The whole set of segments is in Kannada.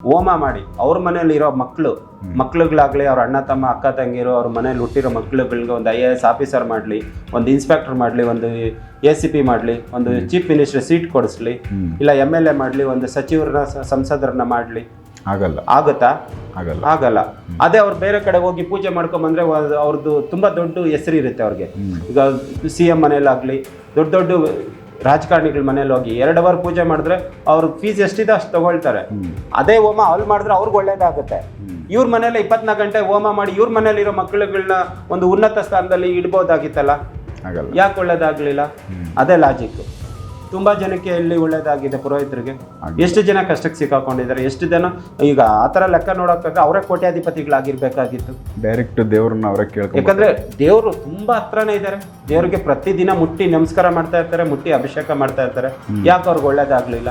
ಹೋಮ ಮಾಡಿ. ಅವ್ರ ಮನೇಲಿ ಇರೋ ಮಕ್ಕಳು ಮಕ್ಳುಗಳಾಗ್ಲಿ ಅವ್ರ ಅಣ್ಣ ತಮ್ಮ ಅಕ್ಕ ತಂಗಿರು ಅವ್ರ ಮನೇಲಿ ಹುಟ್ಟಿರೋ ಮಕ್ಳುಗಳಿಗೆ ಒಂದು ಐ ಎ ಎಸ್ ಆಫೀಸರ್ ಮಾಡಲಿ ಒಂದು ಇನ್ಸ್ಪೆಕ್ಟರ್ ಮಾಡಲಿ ಒಂದು ಎ ಸಿ ಪಿ ಮಾಡಲಿ ಒಂದು ಚೀಫ್ ಮಿನಿಸ್ಟರ್ ಸೀಟ್ ಕೊಡಿಸ್ಲಿ ಇಲ್ಲ ಎಂ ಎಲ್ ಎ ಮಾಡಲಿ ಒಂದು ಸಚಿವರನ್ನ ಸಂಸದರನ್ನ ಮಾಡಲಿ. ಆಗಲ್ಲ. ಆಗುತ್ತಾ? ಆಗಲ್ಲ. ಆಗಲ್ಲ. ಅದೇ ಅವ್ರು ಬೇರೆ ಕಡೆ ಹೋಗಿ ಪೂಜೆ ಮಾಡ್ಕೊಂಬಂದ್ರೆ ಅವ್ರದ್ದು ತುಂಬಾ ದೊಡ್ಡ ಹೆಸರು ಇರುತ್ತೆ ಅವ್ರಿಗೆ. ಈಗ ಸಿ ಎಂ ಮನೇಲಾಗಲಿ ದೊಡ್ಡ ದೊಡ್ಡ ರಾಜಕಾರಣಿಗಳ ಮನೇಲಿ ಹೋಗಿ ಎರಡು ಅವರ್ ಪೂಜೆ ಮಾಡಿದ್ರೆ ಅವ್ರ ಫೀಸ್ ಎಷ್ಟಿದೆ ಅಷ್ಟು ತಗೊಳ್ತಾರೆ. ಅದೇ ಹೋಮ ಅಲ್ಲಿ ಮಾಡಿದ್ರೆ ಅವ್ರಿಗೆ ಒಳ್ಳೇದಾಗುತ್ತೆ ಇವ್ರ ಮನೇಲಿ ಇಪ್ಪತ್ನಾಲ್ಕು ಗಂಟೆ ಹೋಮ ಮಾಡಿ ಇವ್ರ ಮನೇಲಿರೋ ಮಕ್ಕಳುಗಳನ್ನ ಒಂದು ಉನ್ನತ ಸ್ಥಾನದಲ್ಲಿ ಇಡ್ಬೋದಾಗಿತ್ತಲ್ಲ? ಯಾಕೆ ಒಳ್ಳೇದಾಗ್ಲಿಲ್ಲ? ಅದೇ ಲಾಜಿಕ್ ತುಂಬಾ ಜನಕ್ಕೆ ಇಲ್ಲಿ ಒಳ್ಳೇದಾಗಿದೆ ಪುರೋಹಿತರಿಗೆ. ಎಷ್ಟು ಜನ ಕಷ್ಟಕ್ಕೆ ಸಿಕ್ಕಾಕೊಂಡಿದ್ದಾರೆ ಎಷ್ಟು ಜನ ಈಗ ಆ ಥರ ಲೆಕ್ಕ ನೋಡೋಕ್ಕಾಗ ಅವರೇ ಕೋಟ್ಯಾಧಿಪತಿಗಳಾಗಿರ್ಬೇಕಾಗಿತ್ತು. ಡೈರೆಕ್ಟ್ ದೇವ್ರನ್ನ ಅವರೇ ಕೇಳ್ಕೊಂಡು ಯಾಕಂದ್ರೆ ದೇವರು ತುಂಬಾ ಹತ್ರನೇ ಇದ್ದಾರೆ ದೇವ್ರಿಗೆ ಪ್ರತಿದಿನ ಮುಟ್ಟಿ ನಮಸ್ಕಾರ ಮಾಡ್ತಾ ಇರ್ತಾರೆ ಮುಟ್ಟಿ ಅಭಿಷೇಕ ಮಾಡ್ತಾ ಇರ್ತಾರೆ. ಯಾಕೆ ಅವ್ರಿಗೆ ಒಳ್ಳೇದಾಗ್ಲಿಲ್ಲ.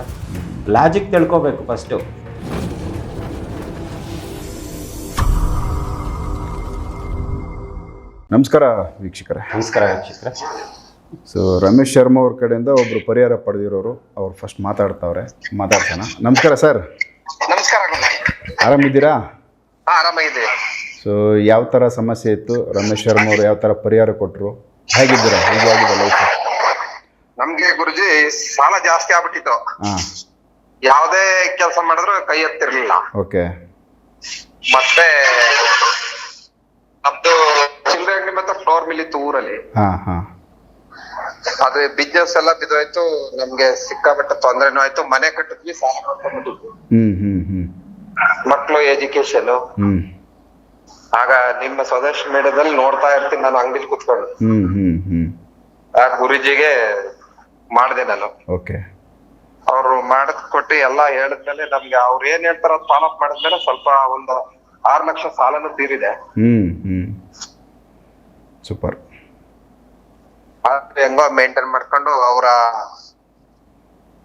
ಲಾಜಿಕ್ ತಿಳ್ಕೊಬೇಕು ಫಸ್ಟು ನಮಸ್ಕಾರ ವೀಕ್ಷಕರೇ. ನಮಸ್ಕಾರ ವೀಕ್ಷಕರೇ. ಸೊ ರಮೇಶ್ ಶರ್ಮಾ ಅವ್ರ ಕಡೆಯಿಂದ ಒಬ್ರು ಪರಿಹಾರ ಪಡೆದಿರೋರು ಅವ್ರು ಫಸ್ಟ್ ಮಾತಾಡ್ತಾವ್ರೆ ಮಾತಾಡ್ತಾನ ನಮಸ್ಕಾರ ಸರ್. ನಮಸ್ಕಾರ ಆರಾಮಿದ್ದೀರಾ? ಆರಾಮಾಗಿದ್ದೀವಿ. ಸೊ ಯಾವ ತರ ಸಮಸ್ಯೆ ಇತ್ತು? ರಮೇಶ್ ಶರ್ಮಾ ಅವರು ಯಾವ ಥರ ಪರಿಹಾರ ಕೊಟ್ಟರು ಹೇಗಿದ್ದೀರಾ? ಹೇಗಾಗಿದೆ ಲೈಫ್ ನಮ್ಗೆ ಗುರುಜಿ ಸಾಲ ಜಾಸ್ತಿ ಆಗ್ಬಿಟ್ಟಿತ್ತು. ಹಾಂ. ಯಾವ್ದೇ ಕೆಲಸ ಮಾಡಿದ್ರು ಕೈ ಎತ್ತಿರ್ಲಿಲ್ಲ. ಓಕೆ ಮತ್ತೆ ನಮ್ದು ಚಿಲ್ಲರೆ ಅಂಗಡಿ ಮತ್ತೆ ಫ್ಲೋರ್ ಮಿಲ್ ಇತ್ತು ಊರಲ್ಲಿ. ಹಾಂ ಹಾಂ. ಅದು ಬಿಸ್ನೆಸ್ ಎಲ್ಲ ಬಿದ್ದೋಯ್ತು ನಮ್ಗೆ ಸಿಕ್ಕಾಪಟ್ಟೆ ತೊಂದ್ರೆನೂ ಆಯ್ತು. ಮನೆ ಕಟ್ಟಿದ್ವಿ ಸಾಲ ಕಟ್ಕೊಂಡ್ಬಿಟ್ಟಿದ್ವಿ ಹ್ಮ್ ಮಕ್ಳು ಎಜುಕೇಶನ್ ಹ್ಮ್. ಆಗ ನಿಮ್ಮ ಸ್ವದೇಶ ಮೇಡದಲ್ಲಿ ನೋಡ್ತಾ ಇರ್ತೀನಿ ನಾನು ಅಂಗಡಿಲಿ ಕುತ್ಕೊಂಡು. ಆ ಗುರುಜಿಗೆ ಮಾಡಿದೆ ನಾನು. ಓಕೆ. ಅವ್ರು ಮಾಡದ್ ಕೊಟ್ಟು ಎಲ್ಲಾ ಹೇಳಿದ್ಮೇಲೆ ನಮ್ಗೆ ಅವ್ರು ಏನ್ ಹೇಳ್ತಾರ ಅದ್ ಫಾಲೋ ಅಪ್ ಮಾಡಿದ್ಮೇಲೆ ಸ್ವಲ್ಪ ಒಂದು ಆರ್ ಲಕ್ಷ ಸಾಲನು ತೀರಿದೆ. ಹ್ಮ್ ಹ್ಮ್. ಸೂಪರ್. ಹೆಂಗೋ ಮೇಂಟೈನ್ ಮಾಡ್ಕೊಂಡು ಅವರ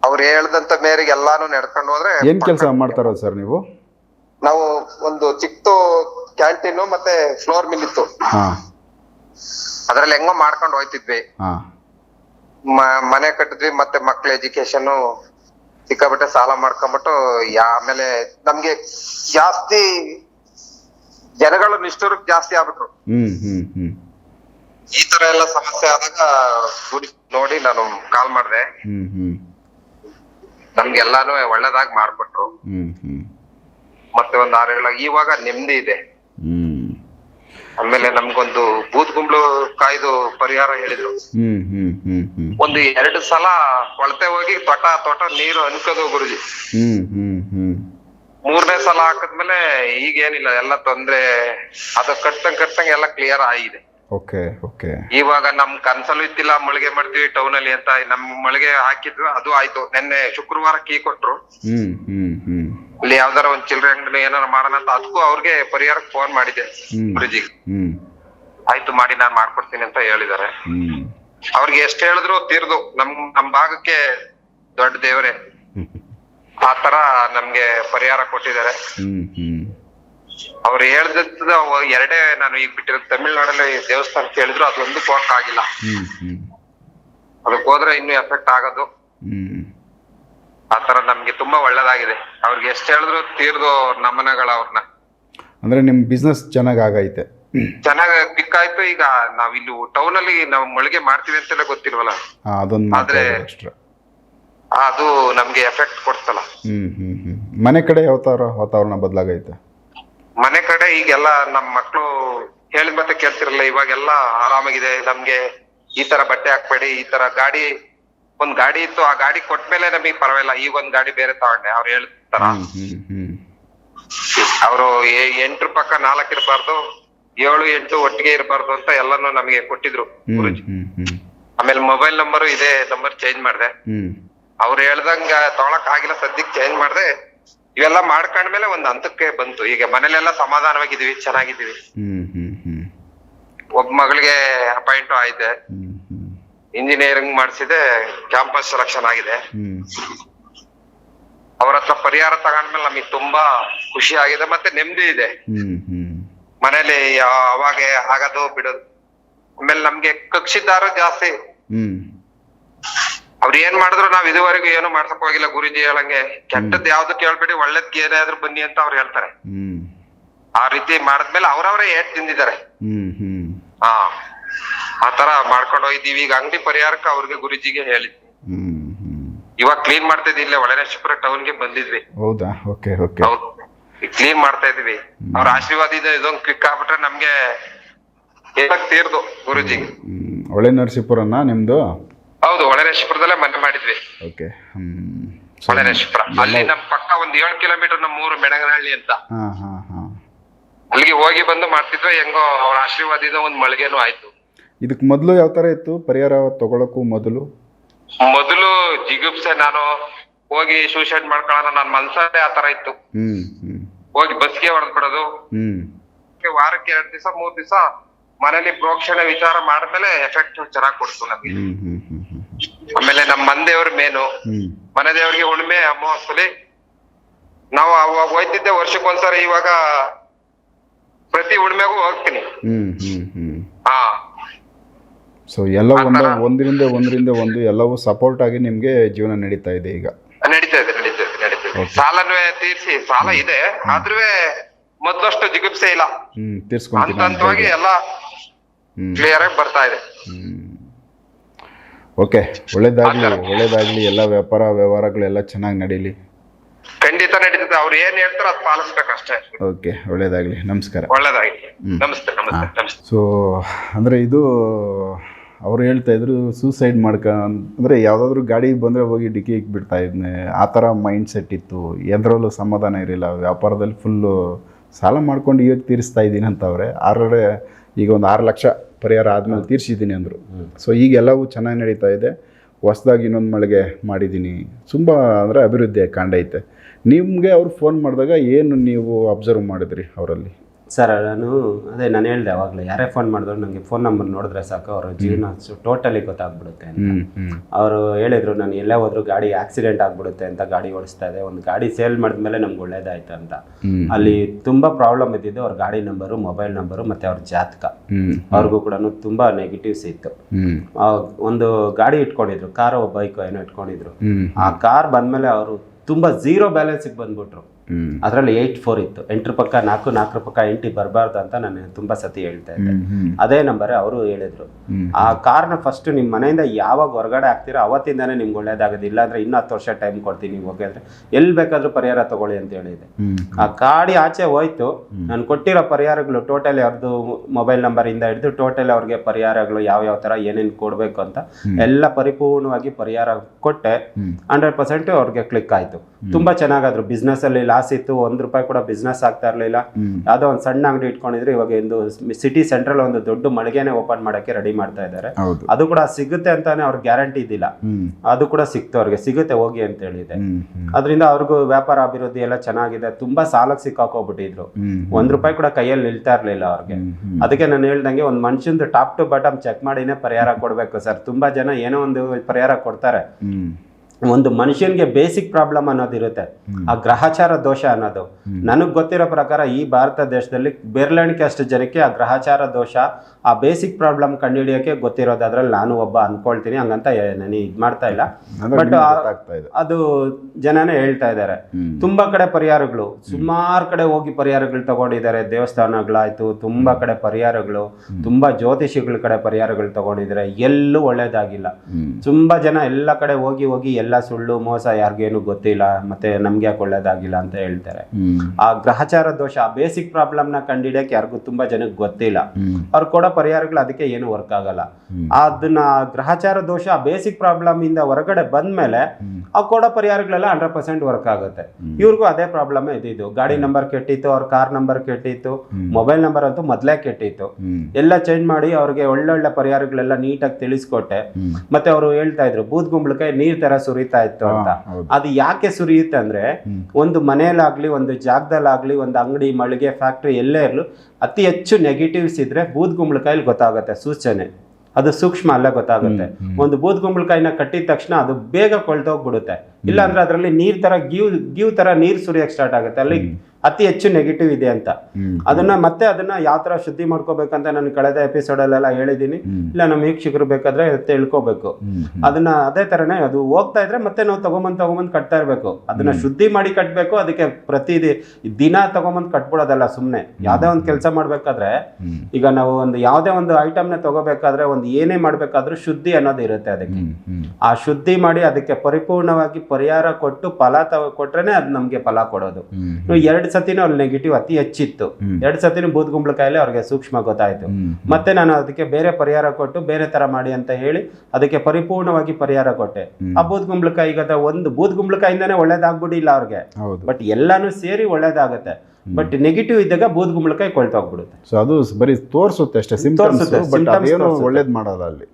ಅವ್ರು ಹೇಳ್ದಂತ ಮೇರೆಗೆ ಎಲ್ಲಾನು ನಡ್ಕೊಂಡು ಹೋದ್ರೆ ಏನ್ ಕೆಲಸ ಮಾಡ್ತಾರೋ ಸರ್ ನೀವು? ನಾವು ಒಂದು ಚಿಕ್ಕದು ಕ್ಯಾಂಟೀನ್ ಮತ್ತೆ ಫ್ಲೋರ್ ಮಿಲ್ ಇತ್ತು. ಹಾಂ. ಅದ್ರಲ್ಲಿ ಹೆಂಗೋ ಮಾಡ್ಕೊಂಡು ಹೋಯ್ತಿದ್ವಿ. ಹಾಂ. ಮ- ಮನೆ ಕಟ್ಟಿದ್ವಿ ಮತ್ತೆ ಮಕ್ಳ ಎಜುಕೇಶನ್ ಸಿಕ್ಕಾಬಿಟ್ಟೆ ಸಾಲ ಮಾಡ್ಕೊಂಬಿಟ್ಟು ಯಾ- ಆಮೇಲೆ ನಮ್ಗೆ ಜಾಸ್ತಿ ಜನಗಳು ನಿಷ್ಠುರಕ್ಕೆ ಜಾಸ್ತಿ ಆಗ್ಬಿಟ್ರು. ಹ್ಮ್ ಹ್ಮ್ ಹ್ಞೂ ಈ ತರ ಎಲ್ಲ ಸಮಸ್ಯೆ ಆದಾಗ ನೋಡಿ ನಾನು ಕಾಲ್ ಮಾಡಿದೆ. ಹ್ಞೂ ಹ್ಞೂ ನಮ್ಗೆಲ್ಲಾನು ಒಳ್ಳೇದಾಗ್ ಮಾಡ್ಬಿಟ್ರು. ಮತ್ತೆ ಒಂದ್ ಆರು ಏಳು ಇವಾಗ ನೆಮ್ಮದಿ ಇದೆ. ಆಮೇಲೆ ನಮ್ಗೊಂದು ಬೂದ್ ಗುಂಬ್ಳು ಕಾಯ್ದು ಪರಿಹಾರ ಹೇಳಿದ್ರು. ಹ್ಮ್ ಹ್ಮ್ ಹ್ಮ್ ಹ್ಮ್. ಒಂದು ಎರಡು ಸಲ ಕೊಳತೆ ಹೋಗಿ ತೋಟ ತೋಟ ನೀರು ಅನ್ಕೋದು ಗುರುಜಿ. ಹ್ಮ್ ಹ್ಮ್ ಹ್ಮ್. ಮೂರನೇ ಸಲ ಹಾಕಿದ್ಮೇಲೆ ಈಗ ಏನಿಲ್ಲ ಎಲ್ಲ ತೊಂದ್ರೆ ಅದು ಕಟ್ಟಂಗ್ ಕಟ್ಟಂಗ್ ಎಲ್ಲ ಕ್ಲಿಯರ್ ಆಗಿದೆ. Okay okay. ಇವಾಗ ನಮ್ ಕನ್ಸಲ್ಲೂ ಇತ್ತಿಲ್ಲ ಮಳಿಗೆ ಮಾಡ್ತೀವಿ ಟೌನ್ ಅಲ್ಲಿ ಅಂತ. ನಮ್ ಮಳಿಗೆ ಹಾಕಿದ್ರು ಅದು ಆಯ್ತು. ನಿನ್ನೆ ಶುಕ್ರವಾರ ಕೀ ಕೊಟ್ರು. ಹ್ಮ್ ಹ್ಮ್ ಹ್ಮ್. ಇಲ್ಲಿ ಯಾವ್ದಾರ ಒಂದ್ ಚಿಲ್ಲರೆ ಅಂಗಡಿ ಏನಾರ ಮಾಡೋಣ ಅಂತ ಅದಕ್ಕೂ ಅವ್ರಿಗೆ ಪರಿಹಾರಕ್ಕೆ ಫೋನ್ ಮಾಡಿದೆ ಹ್ಮ್. ಹ್ಮ್. ಆಯ್ತು ಮಾಡಿ ನಾನ್ ಮಾಡ್ಕೊಡ್ತೀನಿ ಅಂತ ಹೇಳಿದಾರೆ ಹ್ಮ್. ಅವ್ರಿಗೆ ಎಷ್ಟ್ ಹೇಳಿದ್ರು ತೀರ್ದು. ನಮ್ ನಮ್ ಭಾಗಕ್ಕೆ ದೊಡ್ಡ ದೇವರೇ. ಆ ತರ ನಮ್ಗೆ ಪರಿಹಾರ ಕೊಟ್ಟಿದ್ದಾರೆ. ಹ್ಮ್ ಹ್ಮ್. ಅವ್ರು ಹೇಳ್ದ ಎರಡೇ ನಾನು ಈಗ ಬಿಟ್ಟಿರೋ ತಮಿಳ್ನಾಡಲ್ಲಿ ದೇವಸ್ಥಾನ ಕೇಳಿದ್ರು ಅದೊಂದು ವರ್ಕ್ ಆಗಿಲ್ಲ. ಅದಕ್ಕೆ ಹೋದ್ರೆ ಇನ್ನು ಎಫೆಕ್ಟ್ ಆಗೋದು. ಹ್ಮ್. ಆ ತರ ನಮ್ಗೆ ತುಂಬಾ ಒಳ್ಳೇದಾಗಿದೆ. ಅವ್ರಿಗೆ ಎಷ್ಟು ಹೇಳಿದ್ರು ತೀರ್ದು ನಮನಗಳ ಅವ್ರನ್ನ. ಅಂದ್ರೆ ನಿಮ್ ಬಿಸ್ನೆಸ್ ಚೆನ್ನಾಗ್ ಆಗೈತೆ. ಚೆನ್ನಾಗಿ ಪಿಕ್ ಆಯ್ತು ಈಗ ನಾವ್ ಇಲ್ಲಿ ಟೌನ್ ಅಲ್ಲಿ ನಾವು ಮಳಿಗೆ ಮಾಡ್ತೀವಿ ಅಂತೆಲ್ಲ ಗೊತ್ತಿಲ್ವಲ್ಲ? ಆದ್ರೆ- ಅದು ನಮ್ಗೆ ಎಫೆಕ್ಟ್ ಕೊಡ್ತಲ್ಲ. ಹ್ಮ್ ಹ್ಮ್ ಹ್ಮ್. ಮನೆ ಕಡೆ ಯಾವ ತರ ವಾತಾವರಣ ಬದಲಾಗೈತೆ? ಮನೆ ಕಡೆ ಈಗೆಲ್ಲ ನಮ್ ಮಕ್ಳು ಹೇಳಿದ ಮತ್ತೆ ಕೇಳ್ತಿರಲ್ಲ ಇವಾಗೆಲ್ಲ ಆರಾಮಾಗಿದೆ ನಮ್ಗೆ ಈ ತರ ಬಟ್ಟೆ ಹಾಕ್ಬೇಡಿ ಈ ತರ ಗಾಡಿ ಒಂದ್ ಗಾಡಿ ಇತ್ತು ಆ ಗಾಡಿ ಕೊಟ್ಮೇಲೆ ನಮಗೆ ಪರವಾಗಿಲ್ಲ ಈಗ ಒಂದ್ ಗಾಡಿ ಬೇರೆ ತಗೊಂಡೆ ಅವ್ರು ಹೇಳ್ತಾರ ಅವರು ಎಂಟ್ರ ಪಕ್ಕ ನಾಲ್ಕ್ ಇರಬಾರ್ದು ಏಳು ಎಂಟು ಒಟ್ಟಿಗೆ ಇರಬಾರ್ದು ಅಂತ ಎಲ್ಲಾನು ನಮಗೆ ಕೊಟ್ಟಿದ್ರು ಆಮೇಲೆ ಮೊಬೈಲ್ ನಂಬರ್ ಇದೆ ನಂಬರ್ ಚೇಂಜ್ ಮಾಡ್ದೆ. ಅವ್ರು ಹೇಳ್ದಂಗ ತಗೊಳಕ್ ಆಗಿಲ್ಲ ಸದ್ಯಕ್ ಚೇಂಜ್ ಮಾಡ್ದೆ. ಇವೆಲ್ಲ ಮಾಡ್ಕೊಂಡ್ಮೇಲೆ ಒಂದ್ ಹಂತಕ್ಕೆ ಬಂತು. ಈಗ ಮನೇಲೆಲ್ಲ ಸಮಾಧಾನವಾಗಿದ್ದೀವಿ ಚೆನ್ನಾಗಿದ್ದೀವಿ. ಹ್ಮ್ ಹ್ಮ್ ಹ್ಮ್. ಒಬ್ಬ ಮಗಳಿಗೆ ಅಪಾಯಿಂಟ್ ಆಯ್ತೆ. ಹ್ಮ್ ಹ್ಮ್. ಇಂಜಿನಿಯರಿಂಗ್ ಮಾಡಿಸಿದೆ ಕ್ಯಾಂಪಸ್ ಸೆಲೆಕ್ಷನ್ ಆಗಿದೆ. ಹ್ಮ್. ಅವ್ರ ಹತ್ರ ಪರಿಹಾರ ತಗೊಂಡ್ಮೇಲೆ ನಮಗೆ ತುಂಬಾ ಖುಷಿ ಆಗಿದೆ ಮತ್ತೆ ನೆಮ್ಮದಿ ಇದೆ. ಹ್ಮ್ ಹ್ಮ್. ಮನೇಲಿ ಯಾ- ಅವಾಗ ಆಗೋದು ಬಿಡೋದು. ಆಮೇಲೆ ನಮ್ಗೆ ಕಕ್ಷಿದಾರ ಜಾಸ್ತಿ. ಹ್ಮ್. ಅವ್ರ ಏನ್ ಮಾಡಿದ್ರು ನಾವ್ ಇದುವರೆಗೂ ಏನು ಮಾಡ್ಸಕ್ ಹೋಗಿಲ್ಲ ಗುರುಜಿ ಹೇಳಂಗೆ. ಕೆಟ್ಟದ್ ಯಾವ್ದು ಕೇಳ್ಬೇಡಿ ಒಳ್ಳೇದ್ ಏನಾದ್ರು ಬನ್ನಿ ಅಂತ ಅವ್ರು ಹೇಳ್ತಾರೆ. ಹ್ಮ್. ಆ ರೀತಿ ಮಾಡಿದ್ಮೇಲೆ ಅವ್ರವ್ರೆ ಏಟ್ ತಿಂದಿದ್ದಾರೆ. ಹ್ಮ್ ಹ್ಮ್. ಹಾ ಆ ತರ ಮಾಡ್ಕೊಂಡು ಹೋಗಿದ್ದೀವಿ. ಈಗ ಅಂಗಡಿ ಪರಿಹಾರಕ್ಕೆ ಅವ್ರಿಗೆ ಗುರುಜಿಗೆ ಹೇಳಿದ್ವಿ. ಹ್ಮ್ ಹ್ಮ್. ಇವಾಗ ಕ್ಲೀನ್ ಮಾಡ್ತಾ ಇದ್ದೀವಿ ಇಲ್ಲೇ ಒಳನೇಶ್ವರ ಟೌನ್ಗೆ ಬಂದಿದ್ವಿ. ಹೌದಾ? ಓಕೆ ಓಕೆ ಕ್ಲೀನ್ ಮಾಡ್ತಾ ಇದ್ವಿ ಅವ್ರ ಆಶೀರ್ವಾದ ಇದೆ ಇದೊಂದು ಕ್ಲಿಕ್ ಆಗ್ಬಿಟ್ರೆ ನಮ್ಗೆ ಹೇಳಕ್ ತೀರ್ದು ಗುರುಜಿಗೆ. ಹ್ಮ್. ಒಳ್ಳೆ ನರಸೀಪುರನ ನಿಮ್ದು? ಹೌದು ಒಳನೇಶ್ವರದಲ್ಲೇ ಮನೆ ಮಾಡಿದ್ವಿ. ಓಕೆ ಒಳನೇಶ್ವರ ಅಲ್ಲಿ ನಮ್ ಪಕ್ಕ ಒಂದ್ ಏಳು ಕಿಲೋಮೀಟರ್ ನಮ್ಮ ಊರು ಮೆಣಗನಹಳ್ಳಿ ಅಂತ. ಹಾ ಹಾ ಹಾ. ಅಲ್ಲಿಗೆ ಹೋಗಿ ಬಂದು ಮಾಡ್ತಿದ್ವಿ ಹೆಂಗೋ ಅವ್ರ ಆಶೀರ್ವಾದದಿಂದ ಒಂದ್ ಮಳಿಗೆನೂ ಆಯ್ತು. ಇದಕ್ಕೆ ಮೊದಲು ಯಾವ ತರ ಇತ್ತು? ಪರಿಹಾರ ತಗೊಳಕ್ಕೂ ಮೊದಲು? ಮೊದಲು ಜಿಗುಪ್ಸೆ ನಾನು ಹೋಗಿ ಸೂಸೈಡ್ ಮಾಡ್ಕೊಳ್ಳೋಣ ನಾನ್ ಮನ್ಸಲ್ಲೇ ಆತರ ಇತ್ತು. ಹ್ಮ್ ಹ್ಮ್. ಹೋಗಿ ಬಸ್ಗೆ ಹೊಡೆದ್ ಬಿಡೋದು ಹ್ಮ್ ವಾರಕ್ಕೆ ಎರಡ್ ದಿವಸ ಮೂರ್ ದಿವಸ ಮನೇಲಿ ಪ್ರೋಕ್ಷಣೆ ವಿಚಾರ ಮಾಡಿದ್ಮೇಲೆ ಎಫೆಕ್ಟ್ ಚೆನ್ನಾಗಿ ಕೊಡ್ತು ನಮ್ಗೆ. ಹ್ಮ್ ಹ್ಮ್. ಆಮೇಲೆ ನಮ್ಮ ಮನೆದೇವ್ರ ಮೇನು ಮನೆ ದೇವ್ರಿಗೆ ಉಳ್ಮೆ ಅಮಾವಾಸ್ಯಲಿ ನಾವು ಅವಾಗ ಹೋಯ್ತಿದ್ದೆ ವರ್ಷಕ್ಕೊಂದ್ಸರಿ ಇವಾಗ ಪ್ರತಿ ಹುಣ್ಮೆಗೂ ಹೋಗ್ತೀನಿ. ಹ್ಮ್ ಹ್ಮ್ ಹ್ಮ್. ಹಾ. ಸೊ ಎಲ್ಲ ಒಂದ ಒಂದರಿಂದ ಒಂದರಿಂದ ಒಂದು ಎಲ್ಲವೂ ಸಪೋರ್ಟ್ ಆಗಿ ನಿಮ್ಗೆ ಜೀವನ ನಡೀತಾ ಇದೆ ಈಗ. ನಡೀತಾ ಇದೆ ನಡೀತಾ ಇದೆ ನಡೀತಾ ಇದೆ. ಸಾಲನೂ ತೀರ್ಸಿ ಸಾಲ ಇದೆ ಆದ್ರೂ ಮೊದ್ಲಷ್ಟು ಜಿಗುಪ್ಸೆ ಇಲ್ಲ. ಹ್ಮ್ ತೀರ್ಸ್ಕೊಂಡು ಎಲ್ಲ ಕ್ಲಿಯರ್ ಆಗಿ ಬರ್ತಾ ಇದೆ. ಹ್ಮ್. ಓಕೆ ಒಳ್ಳೇದಾಗ್ಲಿ ಒಳ್ಳೇದಾಗ್ಲಿ ಎಲ್ಲ ವ್ಯಾಪಾರ ವ್ಯವಹಾರಗಳೆಲ್ಲ ಚೆನ್ನಾಗಿ ನಡೀಲಿ. ಖಂಡಿತ ನಡೀತದೆ ಅವ್ರು ಏನ್ ಹೇಳ್ತಾರೋ ಅದ್ ಪಾಲಿಸ್ಬೇಕಷ್ಟೇ. ಓಕೆ ಒಳ್ಳೇದಾಗ್ಲಿ ನಮಸ್ಕಾರ. ಒಳ್ಳೇದಾಗ್ಲಿ. ನಮಸ್ತೆ ನಮಸ್ತೆ ನಮಸ್ತೆ. ಸೊ ಅಂದರೆ ಇದು ಅವ್ರು ಹೇಳ್ತಾ ಇದ್ರು ಸೂಸೈಡ್ ಮಾಡ್ಕ ಅಂದರೆ ಯಾವುದಾದ್ರೂ ಗಾಡಿ ಬಂದರೆ ಹೋಗಿ ಡಿಕ್ಕಿ ಬಿಡ್ತಾ ಇದ್ನೆ. ಆ ಥರ ಮೈಂಡ್ ಸೆಟ್ ಇತ್ತು. ಎದ್ರಲ್ಲೂ ಸಮಾಧಾನ ಇರಲಿಲ್ಲ. ವ್ಯಾಪಾರದಲ್ಲಿ ಫುಲ್ಲು ಸಾಲ ಮಾಡ್ಕೊಂಡು ಈಗ ತೀರಿಸ್ತಾ ಇದ್ದೀನಿ ಅಂತವ್ರೆ ಆರರೆ ಈಗ ಒಂದು ಆರು ಲಕ್ಷ ಪರಿಹಾರ ಆದಮೇಲೆ ತೀರಿಸಿದ್ದೀನಿ ಅಂದರು. ಸೊ ಈಗ ಎಲ್ಲವೂ ಚೆನ್ನಾಗಿ ನಡೀತಾ ಇದೆ. ಹೊಸ್ದಾಗಿ ಇನ್ನೊಂದು ಮಳಿಗೆ ಮಾಡಿದ್ದೀನಿ. ತುಂಬ ಅಂದರೆ ಅಭಿವೃದ್ಧಿ ಕಾಂಡೈತೆ ನಿಮಗೆ ಅವ್ರು ಫೋನ್ ಮಾಡಿದಾಗ ಏನು ನೀವು ಅಬ್ಸರ್ವ್ ಮಾಡಿದ್ರಿ ಅವರಲ್ಲಿ? ಸರ್ ನಾನು ಅದೇ ನಾನು ಹೇಳ್ದೆ ಅವಾಗಲೇ ಯಾರೇ ಫೋನ್ ಮಾಡಿದ್ರು ನನಗೆ ಫೋನ್ ನಂಬರ್ ನೋಡಿದ್ರೆ ಸಾಕು ಅವ್ರ ಜೀವನ ಟೋಟಲಿ ಗೊತ್ತಾಗ್ಬಿಡುತ್ತೆ ಅಂತ. ಅವರು ಹೇಳಿದ್ರು ನಾನು ಎಲ್ಲೇ ಹೋದ್ರು ಗಾಡಿ ಆಕ್ಸಿಡೆಂಟ್ ಆಗ್ಬಿಡುತ್ತೆ ಅಂತ ಗಾಡಿ ಓಡಿಸ್ತಾ ಇದೆ ಒಂದು ಗಾಡಿ ಸೇಲ್ ಮಾಡಿದ್ಮೇಲೆ ನಮ್ಗೆ ಒಳ್ಳೇದಾಯ್ತು ಅಂತ. ಅಲ್ಲಿ ತುಂಬಾ ಪ್ರಾಬ್ಲಮ್ ಇದ್ದಿದ್ದು ಅವ್ರ ಗಾಡಿ ನಂಬರು ಮೊಬೈಲ್ ನಂಬರು ಮತ್ತೆ ಅವ್ರ ಜಾತಕ. ಅವ್ರಿಗೂ ಕೂಡ ತುಂಬಾ ನೆಗೆಟಿವ್ಸ್ ಇತ್ತು. ಒಂದು ಗಾಡಿ ಇಟ್ಕೊಂಡಿದ್ರು ಕಾರು ಬೈಕ್ ಏನೋ ಇಟ್ಕೊಂಡಿದ್ರು. ಆ ಕಾರ್ ಬಂದ್ಮೇಲೆ ಅವರು ತುಂಬಾ ಝೀರೋ ಬ್ಯಾಲೆನ್ಸಿಗೆ ಬಂದ್ಬಿಟ್ರು. ಅದರಲ್ಲಿ ಏಟ್ ಫೋರ್ ಇತ್ತು. ಎಂಟ್ರ ಪಕ್ಕ ನಾಲ್ಕು ನಾಲ್ಕರ ಪಕ್ಕ ಎಂಟಿ ಬರಬಾರ್ದು ಅಂತ ನಾನು ತುಂಬಾ ಸತಿ ಹೇಳ್ತಾ ಇದ್ದೆ. ಅದೇ ನಂಬರ್ ಅವರು ಹೇಳಿದ್ರು. ಆ ಕಾರ್ನ ಫಸ್ಟ್ ನಿಮ್ಮ ಮನೆಯಿಂದ ಯಾವಾಗ ಹೊರಗಡೆ ಆಗ್ತೀರೋ ಅವತ್ತಿಂದಾನೇ ನಿಮ್ಗೆ ಒಳ್ಳೇದಾಗೋದು ಇಲ್ಲಾಂದ್ರೆ ಇನ್ನೂ ಹತ್ತು ವರ್ಷ ಟೈಮ್ ಕೊಡ್ತೀನಿ ನೀವು ಹೋಗಿದ್ರೆ ಎಲ್ಲಿ ಬೇಕಾದ್ರೂ ಪರಿಹಾರ ತಗೊಳ್ಳಿ ಅಂತ ಹೇಳಿದೆ ಆ ಕಾಡಿ ಆಚೆ ಹೋಯ್ತು. ನಾನು ಕೊಟ್ಟಿರೋ ಪರಿಹಾರಗಳು ಟೋಟಲ್ ಅವ್ರದ್ದು ಮೊಬೈಲ್ ನಂಬರ್ ಇಂದ ಹಿಡಿದು ಟೋಟಲ್ ಅವ್ರಿಗೆ ಪರಿಹಾರಗಳು ಯಾವ ಯಾವ ತರ ಏನೇನು ಕೊಡಬೇಕು ಅಂತ ಎಲ್ಲ ಪರಿಪೂರ್ಣವಾಗಿ ಪರಿಹಾರ ಕೊಟ್ಟೆ. ಹಂಡ್ರೆಡ್ ಪರ್ಸೆಂಟ್ ಅವ್ರಿಗೆ ಕ್ಲಿಕ್ ಆಯ್ತು. ತುಂಬಾ ಚೆನ್ನಾಗಾದ್ರು. ಬಿಸ್ನೆಸ್ ಅಲ್ಲಿ ಲಾಸ್ ಇತ್ತು ಒಂದ್ ರೂಪಾಯಿ ಕೂಡ ಬಿಸ್ನೆಸ್ ಆಗ್ತಾ ಇರ್ಲಿಲ್ಲ. ಯಾವ್ದೋ ಒಂದು ಸಣ್ಣ ಅಂಗಡಿ ಇಟ್ಕೊಂಡಿದ್ರೆ ಇವಾಗ ಒಂದು ಸಿಟಿ ಸೆಂಟ್ರಲ್ ಒಂದು ದೊಡ್ಡ ಮಳಿಗೆನೆ ಓಪನ್ ಮಾಡಕ್ಕೆ ರೆಡಿ ಮಾಡ್ತಾ ಇದ್ದಾರೆ. ಅದು ಕೂಡ ಸಿಗುತ್ತೆ ಅಂತಾನೆ ಅವ್ರ ಗ್ಯಾರಂಟಿ ಇದಿಲ್ಲ ಅದು ಕೂಡ ಸಿಕ್ತು ಅವ್ರಿಗೆ ಸಿಗುತ್ತೆ ಹೋಗಿ ಅಂತ ಹೇಳಿದೆ. ಅದರಿಂದ ಅವ್ರಿಗೂ ವ್ಯಾಪಾರ ಅಭಿವೃದ್ಧಿ ಎಲ್ಲ ಚೆನ್ನಾಗಿದೆ ತುಂಬಾ ಸಾಲಕ್ಕೆ ಸಿಕ್ಕಾಕೋಗ್ಬಿಟ್ಟಿದ್ರು ಒಂದ್ ರೂಪಾಯಿ ಕೂಡ ಕೈಯಲ್ಲಿ ನಿಲ್ತಾ ಇರ್ಲಿಲ್ಲ ಅವ್ರಿಗೆ. ಅದಕ್ಕೆ ನಾನು ಹೇಳ್ದಂಗೆ ಒಂದ್ ಮನುಷ್ಯಂದು ಟಾಪ್ ಟು ಬಾಟಮ್ ಚೆಕ್ ಮಾಡಿನೇ ಪರಿಹಾರ ಕೊಡ್ಬೇಕು ಸರ್. ತುಂಬಾ ಜನ ಏನೋ ಒಂದು ಪರಿಹಾರ ಕೊಡ್ತಾರೆ. ಒಂದು ಮನುಷ್ಯನಿಗೆ ಬೇಸಿಕ್ ಪ್ರಾಬ್ಲಮ್ ಅನ್ನೋದಿರುತ್ತೆ ಆ ಗ್ರಹಚಾರ ದೋಷ ಅನ್ನೋದು. ನನಗೆ ಗೊತ್ತಿರೋ ಪ್ರಕಾರ ಈ ಭಾರತ ದೇಶದಲ್ಲಿ ಬೆರಳೆಣಿಕೆ ಅಷ್ಟು ಜನಕ್ಕೆ ಆ ಗ್ರಹಚಾರ ದೋಷ ಆ ಬೇಸಿಕ್ ಪ್ರಾಬ್ಲಮ್ ಕಂಡುಹಿಡಿಯೋಕೆ ಗೊತ್ತಿರೋದು ಅದ್ರಲ್ಲಿ ನಾನು ಒಬ್ಬ ಅನ್ಕೊಳ್ತೀನಿ ಹಂಗಂತ ನಾನು ಇದು ಮಾಡ್ತಾ ಇಲ್ಲ. ಬಟ್ ಅದು ಜನನೇ ಹೇಳ್ತಾ ಇದ್ದಾರೆ. ತುಂಬಾ ಕಡೆ ಪರಿಹಾರಗಳು ಸುಮಾರು ಕಡೆ ಹೋಗಿ ಪರಿಹಾರಗಳು ತಗೊಂಡಿದ್ದಾರೆ. ದೇವಸ್ಥಾನಗಳಾಯ್ತು ತುಂಬಾ ಕಡೆ ಪರಿಹಾರಗಳು ತುಂಬಾ ಜ್ಯೋತಿಷಿಗಳ ಕಡೆ ಪರಿಹಾರಗಳು ತಗೊಂಡಿದ್ದಾರೆ. ಎಲ್ಲೂ ಒಳ್ಳೇದಾಗಿಲ್ಲ. ತುಂಬಾ ಜನ ಎಲ್ಲ ಕಡೆ ಹೋಗಿ ಹೋಗಿ ಎಲ್ಲ ಸುಳ್ಳು ಮೋಸ ಯಾರಿಗೇನು ಗೊತ್ತಿಲ್ಲ ಮತ್ತೆ ನಮ್ಗೆ ಯಾಕೆ ಒಳ್ಳೇದಾಗಿಲ್ಲ ಅಂತ ಹೇಳ್ತಾರೆ. ಆ ಗ್ರಹಚಾರ ದೋಷ ಆ ಬೇಸಿಕ್ ಪ್ರಾಬ್ಲಮ್ನ ಕಂಡಿಡಿಯಕ್ಕೆ ಯಾರಿಗೂ ತುಂಬಾ ಜನಕ್ಕೆ ಗೊತ್ತಿಲ್ಲ. ಅವ್ರು ಕೊಡೋ ಪರಿಹಾರಗಳು ಅದಕ್ಕೆ ಏನು ವರ್ಕ್ ಆಗಲ್ಲ. ಅದನ್ನ ಗ್ರಹಚಾರ ದೋಷ ಬೇಸಿಕ್ ಪ್ರಾಬ್ಲಮ್ ಇಂದ ಹೊರಗಡೆ ಬಂದ್ಮೇಲೆ ಆ ಕೊಡೋ ಪರಿಹಾರಗಳೆಲ್ಲ ಹಂಡ್ರೆಡ್ ಪರ್ಸೆಂಟ್ ವರ್ಕ್ ಆಗುತ್ತೆ. ಇವ್ರಿಗೂ ಅದೇ ಪ್ರಾಬ್ಲಮ್ ಇದ್ದಿದ್ದು ಗಾಡಿ ನಂಬರ್ ಕೆಟ್ಟಿತ್ತು ಅವ್ರ ಕಾರ್ ನಂಬರ್ ಕೆಟ್ಟಿತ್ತು ಮೊಬೈಲ್ ನಂಬರ್ ಅಂತೂ ಮೊದಲೇ ಕೆಟ್ಟಿತ್ತು. ಎಲ್ಲ ಚೇಂಜ್ ಮಾಡಿ ಅವ್ರಿಗೆ ಒಳ್ಳೊಳ್ಳೆ ಪರಿಹಾರಗಳೆಲ್ಲ ನೀಟಾಗಿ ತಿಳಿಸ್ಕೊಟ್ಟೆ. ಮತ್ತೆ ಅವರು ಹೇಳ್ತಾ ಇದ್ರು ಬೂದ್ ಗುಂಬಳಕಾಯಿ ನೀರ್ ತರ ಸುರಿತಾ ಇತ್ತು ಅಂತ. ಅದು ಯಾಕೆ ಸುರಿಯುತ್ತೆ ಅಂದ್ರೆ ಒಂದು ಮನೆಯಲ್ಲಾಗ್ಲಿ ಒಂದು ಜಾಗದಲ್ಲಾಗ್ಲಿ ಒಂದು ಅಂಗಡಿ ಮಳಿಗೆ ಫ್ಯಾಕ್ಟ್ರಿ ಎಲ್ಲೇ ಇರಲು ಅತಿ ಹೆಚ್ಚು ನೆಗೆಟಿವ್ಸ್ ಇದ್ರೆ ಬೂದ್ ಗುಂಬಳಕಾಯಲ್ಲಿ ಗೊತ್ತಾಗುತ್ತೆ ಸೂಚನೆ. ಅದು ಸೂಕ್ಷ್ಮ ಅಲ್ಲೇ ಗೊತ್ತಾಗುತ್ತೆ. ಒಂದು ಬೂದ್ ಗುಂಬಳಕಾಯಿನ ಕಟ್ಟಿದ ತಕ್ಷಣ ಅದು ಬೇಗ ಕೊಳ್ತೋಗ್ಬಿಡುತ್ತೆ. ಇಲ್ಲಾಂದ್ರೆ ಅದರಲ್ಲಿ ನೀರ್ ತರ ಗೀವ್ ಗೀವ್ ತರ ನೀರ್ ಸುರಿಯಕ್ ಸ್ಟಾರ್ಟ್ ಆಗುತ್ತೆ. ಅಲ್ಲಿ ಅತಿ ಹೆಚ್ಚು ನೆಗೆಟಿವ್ ಇದೆ ಅಂತ. ಅದನ್ನ ಮತ್ತೆ ಅದನ್ನ ಯಾವ ತರ ಶುದ್ಧಿ ಮಾಡ್ಕೋಬೇಕಂತ ನಾನು ಕಳೆದ ಎಪಿಸೋಡಲ್ಲೆಲ್ಲ ಹೇಳಿದ್ದೀನಿ ಇಲ್ಲ ನಮ್ಮ ವೀಕ್ಷಕರು ಬೇಕಾದ್ರೆ ತಿಳ್ಕೊಬೇಕು. ಅದನ್ನ ಅದೇ ತರನೇ ಅದು ಹೋಗ್ತಾ ಇದ್ರೆ ಮತ್ತೆ ನಾವು ತಗೊಂಬಂದ್ ತಗೊಂಬಂದ್ ಕಟ್ತಾ ಇರ್ಬೇಕು. ಅದನ್ನ ಶುದ್ಧಿ ಮಾಡಿ ಕಟ್ಬೇಕು ಅದಕ್ಕೆ ಪ್ರತಿ ದಿನ ತಗೊಂಬಂದ್ ಕಟ್ಬಿಡೋದಲ್ಲ ಸುಮ್ನೆ. ಯಾವ್ದೇ ಒಂದು ಕೆಲಸ ಮಾಡ್ಬೇಕಾದ್ರೆ ಈಗ ನಾವು ಒಂದು ಯಾವ್ದೇ ಒಂದು ಐಟಮ್ನ ತಗೋಬೇಕಾದ್ರೆ ಒಂದು ಏನೇ ಮಾಡ್ಬೇಕಾದ್ರೂ ಶುದ್ಧಿ ಅನ್ನೋದು ಇರುತ್ತೆ ಅದಕ್ಕೆ. ಆ ಶುದ್ಧಿ ಮಾಡಿ ಅದಕ್ಕೆ ಪರಿಪೂರ್ಣವಾಗಿ ಪರಿಹಾರ ಕೊಟ್ಟು ಫಲ ತಗೋ ಕೊಟ್ರೇನೆ ಅದು ನಮ್ಗೆ ಫಲ ಕೊಡೋದು. ಹ್ಮ್. ಎರಡು ಸತಿನೂ ಅವ್ರ ನೆಗೆಟಿವ್ ಅತಿ ಹೆಚ್ಚಿತ್ತು. ಎರಡು ಸತಿನೂ ಬೂದ್ಗುಂಬಳಕಾಯಲ್ಲಿ ಅವ್ರಿಗೆ ಸೂಕ್ಷ್ಮ ಗೊತ್ತಾಯ್ತು. ಮತ್ತೆ ನಾನು ಅದಕ್ಕೆ ಬೇರೆ ಪರಿಹಾರ ಕೊಟ್ಟು ಬೇರೆ ತರ ಮಾಡಿ ಅಂತ ಹೇಳಿ ಅದಕ್ಕೆ ಪರಿಪೂರ್ಣವಾಗಿ ಪರಿಹಾರ ಕೊಟ್ಟೆ. ಆ ಬೂದ್ಗುಂಬಳಕಾಯಿ ಈಗ ಒಂದು ಬೂದ್ಗುಂಬಳಕಾಯಿಂದಾನೇ ಒಳ್ಳೇದಾಗ್ಬಿಡಿಲ್ಲ ಅವ್ರಿಗೆ. ಹೌದು. ಬಟ್ ಎಲ್ಲಾನು ಸೇರಿ ಒಳ್ಳೇದಾಗುತ್ತೆ. ಬಟ್ ನೆಗೆಟಿವ್ ಇದ್ದಾಗ ಬೂದ್ ಗುಂಬಳಕಾಯಿ ಕೊಳ್ತೋಗ್ಬಿಡುತ್ತೆ ಸೊ ಅದು ಬರೀ ತೋರಿಸುತ್ತೆ ಅಷ್ಟೇ ಸಿಂಪ್ಟಮ್ಸ್ ಬಟ್ ಅದೇನು. ಒಳ್ಳೇದು ಮಾಡಲ್ಲ ಅಲ್ಲಿ.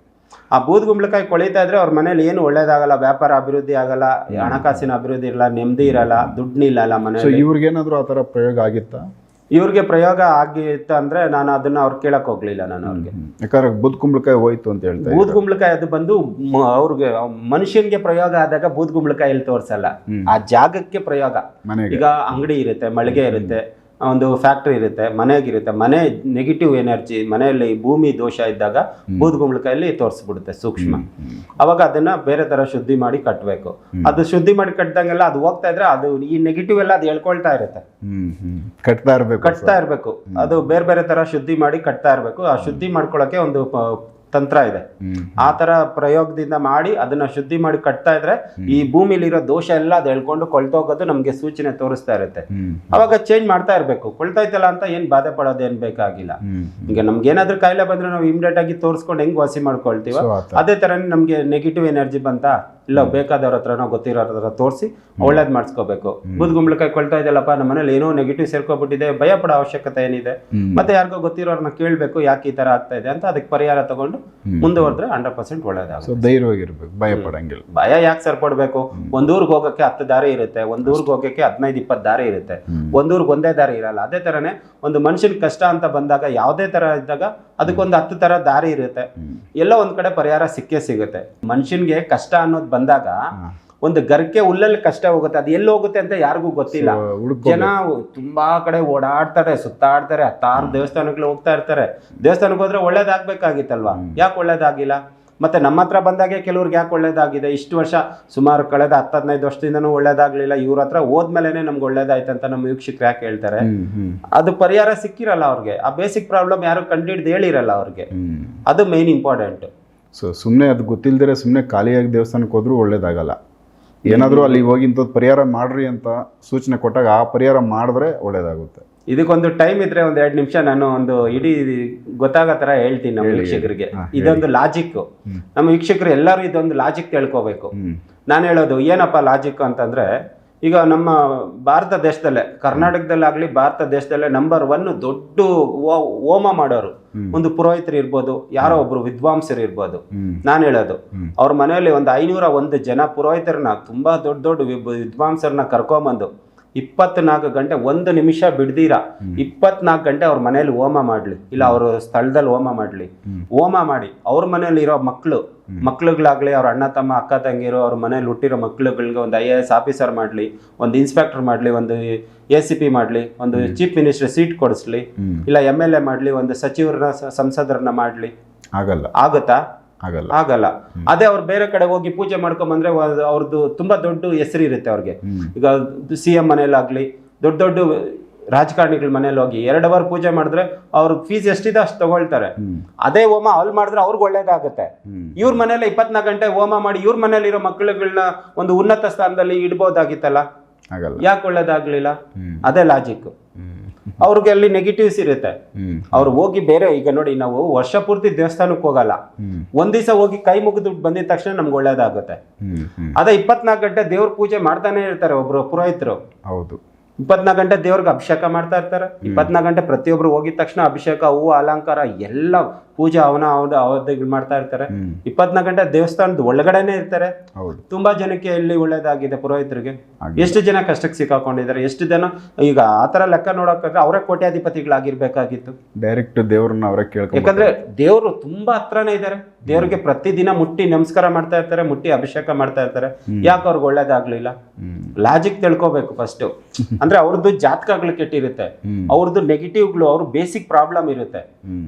ಆ ಬೂದ್ಗುಂಬಳಕಾಯಿ ಕೊಳಿತಾ ಇದ್ರೆ ಅವ್ರ ಮನೇಲಿ ಏನು ಒಳ್ಳೇದಾಗಲ್ಲ ವ್ಯಾಪಾರ ಅಭಿವೃದ್ಧಿ ಆಗಲ್ಲ ಹಣಕಾಸಿನ ಅಭಿವೃದ್ಧಿ ಇರಲ್ಲ ನೆಮ್ಮದಿ ಇರಲ್ಲ ದುಡ್ಡು ನಿಲ್ಲಲ್ಲ ಮನೆ ಇವ್ರಿಗೇನಾದ್ರೂ ಆ ತರ ಪ್ರಯೋಗ ಆಗಿತ್ತಾ? ಇವ್ರಿಗೆ ಪ್ರಯೋಗ ಆಗಿತ್ತು ಅಂದ್ರೆ ನಾನು ಅದನ್ನ ಅವ್ರು ಕೇಳಕ್ ಹೋಗ್ಲಿಲ್ಲ ನಾನು ಅವ್ರಿಗೆ. ಯಾಕಂದ್ರೆ ಬುದ್ ಕುಂಬಳಕಾಯಿ ಹೋಯ್ತು ಅಂತ ಹೇಳ್ತಾರೆ ಬೂದ್ ಬೂದ್ಗುಂಬಳಕಾಯಿ ಅದು ಬಂದು ಅವ್ರಿಗೆ ಮನುಷ್ಯನ್ಗೆ ಪ್ರಯೋಗ ಆದಾಗ ಬೂದ್ಗುಂಬಳಕಾಯಿ ಇಲ್ಲಿ ತೋರ್ಸಲ್ಲ. ಆ ಜಾಗಕ್ಕೆ ಪ್ರಯೋಗ. ಈಗ ಅಂಗಡಿ ಇರುತ್ತೆ ಮಳಿಗೆ ಇರುತ್ತೆ. ಒಂದು ಫ್ಯಾಕ್ಟ್ರಿ ಇರುತ್ತೆ ಮನೆಗಿರುತ್ತೆ ಮನೆ ನೆಗೆಟಿವ್ ಎನರ್ಜಿ ಮನೆಯಲ್ಲಿ ಭೂಮಿ ದೋಷ ಇದ್ದಾಗ ಬೂದ್ಗುಂಬಳಕಾಯಲ್ಲಿ ತೋರಿಸ್ಬಿಡುತ್ತೆ ಸೂಕ್ಷ್ಮ. ಅವಾಗ ಅದನ್ನ ಬೇರೆ ತರ ಶುದ್ಧಿ ಮಾಡಿ ಕಟ್ಟಬೇಕು ಅದು ಶುದ್ಧಿ ಮಾಡಿ ಕಟ್ಟಿದಂಗೆಲ್ಲ ಅದು ಹೋಗ್ತಾ ಇದ್ರೆ ಅದು ಈ ನೆಗೆಟಿವ್ ಎಲ್ಲ ಅದು ಹೇಳ್ಕೊಳ್ತಾ ಇರುತ್ತೆ. ಕಟ್ತಾ ಇರಬೇಕು ಕಟ್ತಾ ಇರಬೇಕು. ಅದು ಬೇರೆ ಬೇರೆ ತರ ಶುದ್ಧಿ ಮಾಡಿ ಕಟ್ತಾ ಇರಬೇಕು. ಆ ಶುದ್ಧಿ ಮಾಡ್ಕೊಳಕ್ಕೆ ಒಂದು ತಂತ್ರ ಇದೆ. ಆ ತರ ಪ್ರಯೋಗದಿಂದ ಮಾಡಿ ಅದನ್ನ ಶುದ್ಧಿ ಮಾಡಿ ಕಟ್ತಾ ಇದ್ರೆ ಈ ಭೂಮಿಲಿರೋ ದೋಷ ಎಲ್ಲ ಅದು ಹೇಳ್ಕೊಂಡು ಕೊಳ್ತೋಗೋದು ನಮ್ಗೆ ಸೂಚನೆ ತೋರಿಸ್ತಾ ಇರುತ್ತೆ. ಅವಾಗ ಚೇಂಜ್ ಮಾಡ್ತಾ ಇರ್ಬೇಕು. ಕೊಳ್ತೈತಲ್ಲ ಅಂತ ಏನ್ ಬಾಧೆ ಏನ್ ಬೇಕಾಗಿಲ್ಲ. ಈಗ ನಮ್ಗೆ ಏನಾದ್ರು ಕಾಯಿಲೆ ಬಂದ್ರೆ ನಾವು ಇಮಿಡಿಯೇಟ್ ಆಗಿ ತೋರಿಸ್ಕೊಂಡು ಹೆಂಗ್ ವಾಸಿ ಮಾಡ್ಕೊಳ್ತೀವ ಅದೇ ತರ ನಮ್ಗೆ ನೆಗೆಟಿವ್ ಎನರ್ಜಿ ಬಂತ? ಇಲ್ಲ ಬೇಕಾದವ್ರ ಹತ್ರನೋ ಗೊತ್ತಿರೋರ ಹತ್ರ ತೋರಿಸಿ ಒಳ್ಳೇದ್ ಮಾಡಿಸ್ಕೋಬೇಕು. ಬುದ್ಗುಂಬಳಕಾಯಿ ಕೊಳ್ತಾ ಇದೆಯಲ್ಲಪ್ಪ ನಮ್ಮ ಮನೇಲಿ ಏನೋ ನೆಗೆಟಿವ್ ಸೇರ್ಕೊಬಿಟ್ಟಿದೆ ಭಯ ಪಡೋ ಅವಶ್ಯಕತೆ ಏನಿದೆ? ಮತ್ತೆ ಯಾರಿಗೋ ಗೊತ್ತಿರೋರ್ನ ಕೇಳಬೇಕು ಯಾಕೆ ಈ ತರ ಆಗ್ತಾ ಇದೆ ಅಂತ ಅದಕ್ಕೆ ಪರಿಹಾರ ತಗೊಂಡು ಮುಂದುವರೆದ್ರೆ ಹಂಡ್ರೆಡ್ ಪರ್ಸೆಂಟ್ ಧೈರ್ಯವಾಗಿರ್ಬೇಕು ಭಯ ಪಡಂಗಿಲ್ಲ. ಭಯ ಯಾಕೆ ಸರ್ಪಡ್ಬೇಕು ಒಂದೂರ್ಗೆ ಹೋಗಕ್ಕೆ ಹತ್ತು ದಾರಿ ಇರುತ್ತೆ ಒಂದೂರ್ಗೆ ಹೋಗಕ್ಕೆ ಹದಿನೈದು ಇಪ್ಪತ್ತು ದಾರಿ ಇರುತ್ತೆ. ಒಂದೂರ್ಗೆ ಒಂದೇ ದಾರಿ ಇರಲ್ಲ. ಅದೇ ತರನೇ ಒಂದು ಮನುಷ್ಯನ ಕಷ್ಟ ಅಂತ ಬಂದಾಗ ಯಾವುದೇ ತರ ಇದ್ದಾಗ ಅದಕ್ಕೊಂದು ಹತ್ತು ತರ ದಾರಿ ಇರುತ್ತೆ. ಎಲ್ಲ ಒಂದ್ ಕಡೆ ಪರಿಹಾರ ಸಿಕ್ಕೇ ಸಿಗುತ್ತೆ. ಮನುಷ್ಯನ್ಗೆ ಕಷ್ಟ ಅನ್ನೋದು ಬಂದಾಗ ಒಂದು ಗರ್ಕೆ ಹುಲ್ಲಲ್ಲಿ ಕಷ್ಟ ಹೋಗುತ್ತೆ ಅದು ಎಲ್ಲಿ ಹೋಗುತ್ತೆ ಅಂತ ಯಾರಿಗೂ ಗೊತ್ತಿಲ್ಲ. ಜನ ತುಂಬಾ ಕಡೆ ಓಡಾಡ್ತಾರೆ ಸುತ್ತಾಡ್ತಾರೆ ಹತ್ತಾರು ದೇವಸ್ಥಾನಗಳು ಹೋಗ್ತಾ ಇರ್ತಾರೆ. ದೇವಸ್ಥಾನಕ್ಕೆ ಹೋದ್ರೆ ಒಳ್ಳೇದಾಗ್ಬೇಕಾಗಿತ್ತಲ್ವಾ? ಯಾಕೆ ಒಳ್ಳೇದಾಗಿಲ್ಲ? ಮತ್ತೆ ನಮ್ಮ ಹತ್ರ ಬಂದಾಗೆ ಕೆಲವ್ರಿಗೆ ಯಾಕೆ ಒಳ್ಳೇದಾಗಿದೆ? ಇಷ್ಟು ವರ್ಷ ಸುಮಾರು ಕಳೆದ ಹತ್ತು ಹದಿನೈದು ವರ್ಷದಿಂದನೂ ಒಳ್ಳೇದಾಗ್ಲಿಲ್ಲ. ಇವ್ರ ಹತ್ರ ಹೋದ್ಮೇಲೆ ನಮ್ಗೆ ಒಳ್ಳೇದಾಯ್ತು ಅಂತ ನಮ್ಮ ವೀಕ್ಷಕರು ಯಾಕೆ ಹೇಳ್ತಾರೆ? ಅದು ಪರಿಹಾರ ಸಿಕ್ಕಿರಲ್ಲ ಅವ್ರಿಗೆ. ಆ ಬೇಸಿಕ್ ಪ್ರಾಬ್ಲಮ್ ಯಾರು ಕಂಡಿಡ್ದು ಹೇಳಿರಲ್ಲ ಅವ್ರಿಗೆ. ಅದು ಮೇನ್ ಇಂಪಾರ್ಟೆಂಟ್ ಸೊ ಸುಮ್ಮನೆ ಅದು ಗೊತ್ತಿಲ್ಲದೆ ಸುಮ್ಮನೆ ಖಾಲಿಯಾಗಿ ದೇವಸ್ಥಾನಕ್ಕೆ ಹೋದ್ರೂ ಒಳ್ಳೇದಾಗಲ್ಲ. ಏನಾದರೂ ಅಲ್ಲಿ ಹೋಗಿ ಇಂಥದ್ದು ಪರಿಹಾರ ಮಾಡ್ರಿ ಅಂತ ಸೂಚನೆ ಕೊಟ್ಟಾಗ ಆ ಪರಿಹಾರ ಮಾಡಿದ್ರೆ ಒಳ್ಳೇದಾಗುತ್ತೆ. ಇದಕ್ಕೊಂದು ಟೈಮ್ ಇದ್ರೆ ಒಂದ್ ಎರಡು ನಿಮಿಷ ನಾನು ಒಂದು ಇಡೀ ಗೊತ್ತಾಗೋ ತರ ಹೇಳ್ತೀನಿ ನಮ್ಮ ವೀಕ್ಷಕರಿಗೆ. ಇದೊಂದು ಲಾಜಿಕ್ ನಮ್ಮ ವೀಕ್ಷಕರು ಎಲ್ಲರೂ ಇದೊಂದು ಲಾಜಿಕ್ ತಿಳ್ಕೊಬೇಕು. ನಾನು ಹೇಳೋದು ಏನಪ್ಪ ಲಾಜಿಕ್ ಅಂತಂದ್ರೆ ಈಗ ನಮ್ಮ ಭಾರತ ದೇಶದಲ್ಲೇ ಕರ್ನಾಟಕದಲ್ಲಾಗ್ಲಿ ಭಾರತ ದೇಶದಲ್ಲೇ ನಂಬರ್ ಒನ್ ದೊಡ್ಡ ಹೋಮ ಮಾಡೋರು. ಒಂದು ಪುರೋಹಿತರು ಇರ್ಬೋದು ಯಾರೋ ಒಬ್ರು ವಿದ್ವಾಂಸರು ಇರ್ಬೋದು. ನಾನು ಹೇಳೋದು ಅವ್ರ ಮನೆಯಲ್ಲಿ ಒಂದು ಐನೂರ ಒಂದು ಜನ ಪುರೋಹಿತರನ್ನ ತುಂಬಾ ದೊಡ್ಡ ದೊಡ್ಡ ವಿದ್ವಾಂಸರನ್ನ ಕರ್ಕೊಂಬಂದು ಇಪ್ಪತ್ನಾಲ್ಕು ಗಂಟೆ ಒಂದು ನಿಮಿಷ ಬಿಡ್ದೀರ. ಇಪ್ಪತ್ನಾಲ್ಕು ಗಂಟೆ ಅವ್ರ ಮನೇಲಿ ಹೋಮ ಮಾಡ್ಲಿ. ಇಲ್ಲ ಅವ್ರ ಸ್ಥಳದಲ್ಲಿ ಹೋಮ ಮಾಡ್ಲಿ. ಹೋಮ. ಮಾಡಿ. ಅವ್ರ ಮನೇಲಿ ಇರೋ ಮಕ್ಕಳು ಮಕ್ಳುಗಳಾಗ್ಲಿ ಅವ್ರ ಅಣ್ಣ ತಮ್ಮ ಅಕ್ಕ ತಂಗಿರೋ ಅವ್ರ ಮನೇಲಿ ಹುಟ್ಟಿರೋ ಮಕ್ಳುಗಳಿಗೆ ಒಂದು ಐ ಎ ಎಸ್ ಆಫೀಸರ್ ಮಾಡಲಿ ಒಂದು ಇನ್ಸ್ಪೆಕ್ಟರ್ ಮಾಡಲಿ ಒಂದು ಎ ಸಿ ಪಿ ಮಾಡಲಿ ಒಂದು ಚೀಫ್ ಮಿನಿಸ್ಟರ್ ಸೀಟ್ ಕೊಡಿಸ್ಲಿ ಇಲ್ಲ ಎಂ ಎಲ್ ಎ ಮಾಡಲಿ ಒಂದು ಸಚಿವರನ್ನ ಸಂಸದರನ್ನ ಮಾಡಲಿ. ಆಗಲ್ಲ. ಆಗುತ್ತಾ? ಆಗಲ್ಲ. ಆಗಲ್ಲ. ಅದೇ ಅವ್ರು ಬೇರೆ ಕಡೆ ಹೋಗಿ ಪೂಜೆ ಮಾಡ್ಕೊಂಡ್ ಬಂದ್ರೆ ವ- ಅವ್ರದ್ದು ತುಂಬಾ ದೊಡ್ಡ ಹೆಸರು ಇರುತ್ತೆ ಅವ್ರಿಗೆ. ಈಗ ಸಿ ಎಂ ಮನೇಲಾಗ್ಲಿ ದೊಡ್ಡ ದೊಡ್ಡ ರಾಜಕಾರಣಿಗಳ ಮನೇಲಿ ಹೋಗಿ ಎರಡು ಅವರ್ ಪೂಜೆ ಮಾಡಿದ್ರೆ ಅವ್ರ ಫೀಸ್ ಎಷ್ಟಿದೆ ಅಷ್ಟು ತಗೊಳ್ತಾರೆ. ಅದೇ ಹೋಮ ಅಲ್ಲಿ ಮಾಡಿದ್ರೆ ಅವ್ರಿಗೆ ಒಳ್ಳೇದಾಗುತ್ತೆ. ಇವ್ರ ಮನೇಲಿ ಇಪ್ಪತ್ನಾಲ್ಕು ಗಂಟೆ ಹೋಮ ಮಾಡಿ ಇವ್ರ ಮನೇಲಿರೋ ಮಕ್ಕಳುಗಳನ್ನ ಒಂದು ಉನ್ನತ ಸ್ಥಾನದಲ್ಲಿ ಇಡ್ಬೋದಾಗಿತ್ತಲ್ಲ? ಯಾಕೆ ಒಳ್ಳೇದಾಗ್ಲಿಲ್ಲ? ಅದೇ ಲಾಜಿಕ್ ಅವ್ರಿಗೆ ಅಲ್ಲಿ ನೆಗೆಟಿವ್ಸ್ ಇರುತ್ತೆ. ಅವ್ರು ಹೋಗಿ ಬೇರೆ ಈಗ ನೋಡಿ ನಾವು ವರ್ಷ ಪೂರ್ತಿ ದೇವಸ್ಥಾನಕ್ಕೆ ಹೋಗಲ್ಲ. ಒಂದ್ ದಿವಸ ಹೋಗಿ ಕೈ ಮುಗಿದು ಬಂದಿದ ತಕ್ಷಣ ನಮ್ಗೆ ಒಳ್ಳೇದಾಗುತ್ತೆ. ಅದೇ ಇಪ್ಪತ್ನಾಲ್ಕು ಗಂಟೆ ದೇವ್ರ ಪೂಜೆ ಮಾಡ್ತಾನೆ ಇರ್ತಾರೆ ಒಬ್ರು ಪುರೋಹಿತರು. ಹೌದು. ಇಪ್ಪತ್ನಾಲ್ಕು ಗಂಟೆ ದೇವ್ರಿಗೆ ಅಭಿಷೇಕ ಮಾಡ್ತಾ ಇರ್ತಾರೆ. ಇಪ್ಪತ್ನಾಲ್ಕು ಗಂಟೆ ಪ್ರತಿಯೊಬ್ರು ಹೋಗಿದ ತಕ್ಷಣ ಅಭಿಷೇಕ ಹೂವು ಅಲಂಕಾರ ಎಲ್ಲ ಪೂಜೆ ಅವನ ಅವನ ಅವಧಿಗಳು ಮಾಡ್ತಾ ಇರ್ತಾರೆ. ಇಪ್ಪತ್ನಾಲ್ಕು ಗಂಟೆ ದೇವಸ್ಥಾನದ ಒಳಗಡೆನೆ ಇರ್ತಾರೆ. ತುಂಬಾ ಜನಕ್ಕೆ ಇಲ್ಲಿ ಒಳ್ಳೇದಾಗಿದೆ ಪುರೋಹಿತರಿಗೆ. ಎಷ್ಟು ಜನ ಕಷ್ಟಕ್ಕೆ ಸಿಕ್ಕಾಕೊಂಡಿದ್ದಾರೆ ಎಷ್ಟು ಜನ ಈಗ ಆತರ ತರ ಲೆಕ್ಕ ನೋಡೋಕ್ಕಾದ್ರೆ ಅವರೇ ಕೋಟ್ಯಾಧಿಪತಿಗಳಾಗಿರ್ಬೇಕಾಗಿತ್ತು. ಡೈರೆಕ್ಟ್ ದೇವ್ರನ್ನ ಅವರೇ ಕೇಳ್ಕೊಂಡು ಯಾಕಂದ್ರೆ ದೇವರು ತುಂಬಾ ಹತ್ರನೇ ಇದ್ದಾರೆ. ದೇವ್ರಿಗೆ ಪ್ರತಿದಿನ ಮುಟ್ಟಿ ನಮಸ್ಕಾರ ಮಾಡ್ತಾ ಇರ್ತಾರೆ ಮುಟ್ಟಿ ಅಭಿಷೇಕ ಮಾಡ್ತಾ ಇರ್ತಾರೆ. ಯಾಕೆ ಅವ್ರಿಗೆ ಒಳ್ಳೇದಾಗ್ಲಿಲ್ಲ? ಲಾಜಿಕ್ ತಿಳ್ಕೊಬೇಕು ಫಸ್ಟ್ ಅಂದ್ರೆ ಅವ್ರದ್ದು ಜಾತಕಗಳು ಕೆಟ್ಟಿರುತ್ತೆ. ಅವ್ರದ್ದು ನೆಗೆಟಿವ್ಗಳು ಅವ್ರ ಬೇಸಿಕ್ ಪ್ರಾಬ್ಲಮ್ ಇರುತ್ತೆ.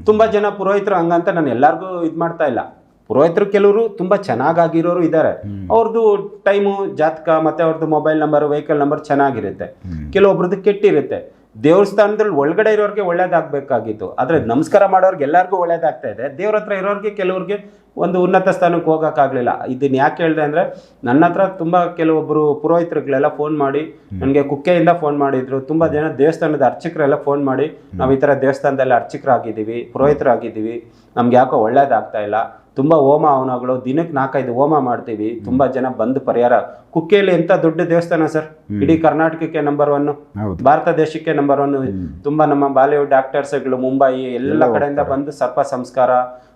ತುಂಬಾ ಜನ ಪುರೋಹಿತರು ಹಂಗಂತ ನಾನು ಎಲ್ಲಾರ್ಗೂ ಇದ್ ಮಾಡ್ತಾ ಇಲ್ಲ. ಪುರೋಹಿತರು ಕೆಲವರು ತುಂಬಾ ಚೆನ್ನಾಗಿರೋರು ಇದ್ದಾರೆ ಅವ್ರದ್ದು ಟೈಮು ಜಾತಕ ಮತ್ತೆ ಅವ್ರದ್ದು ಮೊಬೈಲ್ ನಂಬರ್ ವೆಹಿಕಲ್ ನಂಬರ್ ಚೆನ್ನಾಗಿರುತ್ತೆ. ಕೆಲವೊಬ್ರದ್ದು ಕೆಟ್ಟಿರುತ್ತೆ. ದೇವಸ್ಥಾನದಲ್ಲಿ ಒಳಗಡೆ ಇರೋರಿಗೆ ಒಳ್ಳೇದಾಗಬೇಕಾಗಿತ್ತು. ಆದ್ರೆ ನಮಸ್ಕಾರ ಮಾಡೋರ್ಗೆ ಎಲ್ಲರಿಗೂ ಒಳ್ಳೇದಾಗ್ತಾ ಇದೆ. ದೇವ್ರ ಹತ್ರ ಇರೋರಿಗೆ ಕೆಲವ್ರಿಗೆ ಒಂದು ಉನ್ನತ ಸ್ಥಾನಕ್ಕೆ ಹೋಗೋಕ್ಕಾಗಲಿಲ್ಲ. ಇದನ್ನ ಯಾಕೆ ಹೇಳಿದೆ ಅಂದ್ರೆ ನನ್ನ ಹತ್ರ ತುಂಬಾ ಕೆಲವೊಬ್ಬರು ಪುರೋಹಿತರುಗಳೆಲ್ಲ ಫೋನ್ ಮಾಡಿ ನನಗೆ ಕುಕ್ಕೆಯಿಂದ ಫೋನ್ ಮಾಡಿದ್ರು. ತುಂಬಾ ಜನ ದೇವಸ್ಥಾನದ ಅರ್ಚಕರೆಲ್ಲ ಫೋನ್ ಮಾಡಿ ನಾವು ಈ ಥರ ದೇವಸ್ಥಾನದಲ್ಲಿ ಅರ್ಚಕರಾಗಿದ್ದೀವಿ ಪುರೋಹಿತರಾಗಿದ್ದೀವಿ ನಮ್ಗೆ ಯಾಕೋ ಒಳ್ಳೇದಾಗ್ತಾ ಇಲ್ಲ. ತುಂಬಾ ಹೋಮ ಅವನಗಳು ದಿನಕ್ಕೆ ನಾಲ್ಕೈದು ಹೋಮ ಮಾಡ್ತೀವಿ. ತುಂಬಾ ಜನ ಬಂದು ಪರಿಹಾರ. ಕುಕ್ಕೆಯಲ್ಲಿ ಎಂಥ ದೊಡ್ಡ ದೇವಸ್ಥಾನ ಸರ್? ಇಡೀ ಕರ್ನಾಟಕಕ್ಕೆ ನಂಬರ್ ಒನ್ ಭಾರತ ದೇಶಕ್ಕೆ ನಂಬರ್ ಒನ್ ತುಂಬಾ ನಮ್ಮ ಬಾಲಿವುಡ್ ಆಕ್ಟರ್ಸ್ಗಳು ಮುಂಬೈ ಎಲ್ಲ ಕಡೆಯಿಂದ ಬಂದು ಸರ್ಪ ಸಂಸ್ಕಾರ